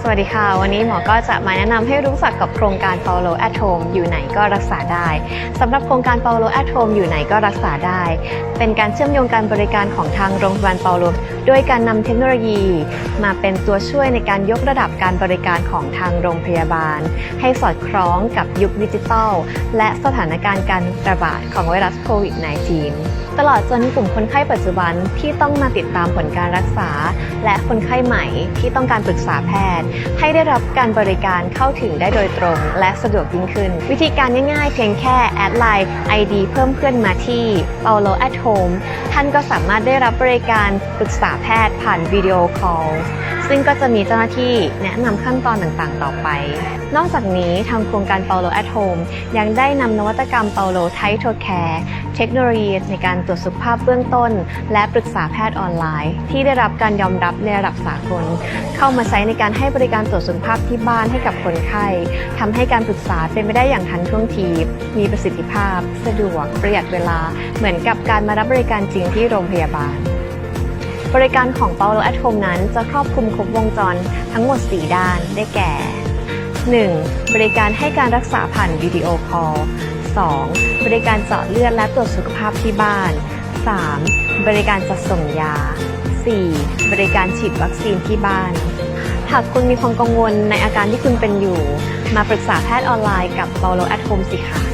สวัสดีค่ะ วันนี้หมอก็จะมาแนะนำให้รู้จักกับโครงการ Paulo at Home อยู่ไหนก็รักษาได้สำหรับโครงการ Paulo at Home อยู่ไหนก็รักษาได้ เป็นการเชื่อมโยงการบริการของทางโรงพยาบาลเปาโล ด้วยการนำเทคโนโลยี มาเป็นตัวช่วยในการยกระดับการบริการของทางโรงพยาบาล ให้สอดคล้องกับยุคดิจิทัล และสถานการณ์การระบาดของไวรัสโควิด -19 ตลอดจนกลุ่มคนไข้ปัจจุบันที่ต้องมาติดตามผลการรักษา และคนไข้ใหม่ที่ต้องการปรึกษาแพทย์ ให้ได้รับการบริการเข้าถึงได้โดยตรง และสะดวกยิ่งขึ้น วิธีการง่ายๆ เพียงแค่แอดไลน์ ID เพิ่มเพื่อนมาที่ Paulo at Home ท่านก็สามารถได้รับบริการปรึกษาแพทย์ผ่านวิดีโอคอลซึ่งก็จะมีเจ้าหน้าที่แนะนำขั้นตอนต่างๆ ต่อไป นอกจากนี้ทางโครงการ Paulo at Home ยังได้นำนวัตกรรม Paulo t i t o Care เทคโนโลยีในการตรวจสุขภาพเบื้องต้น และปรึกษาแพทย์ออนไลน์ ที่ได้รับการยอมรับในระดับสากล เข้ามาใช้ในการให้บริการตรวจสุขภาพที่บ้านให้กับคนไข้ทำให้การปรึกษาเป็นไปได้อย่างทันท่วงที มีประสิทธิภาพ สะดวก ประหยัดเวลา เหมือนกับการมารับบริการจริงที่โรงพยาบาล บริการของ Paulo at Home นั้นจะครอบคลุมครบวงจรทั้งหมด 4 ด้านได้แก่ 1. บริการให้การรักษาผ่านวิดีโอคอล 2. บริการเจาะเลือดและตรวจสุขภาพที่บ้าน 3. บริการจัดส่งยา 4. บริการฉีดวัคซีนที่บ้าน หากคุณมีความกังวลในอาการที่คุณเป็นอยู่ มาปรึกษาแพทย์ออนไลน์กับ Paulo at Home สิคะ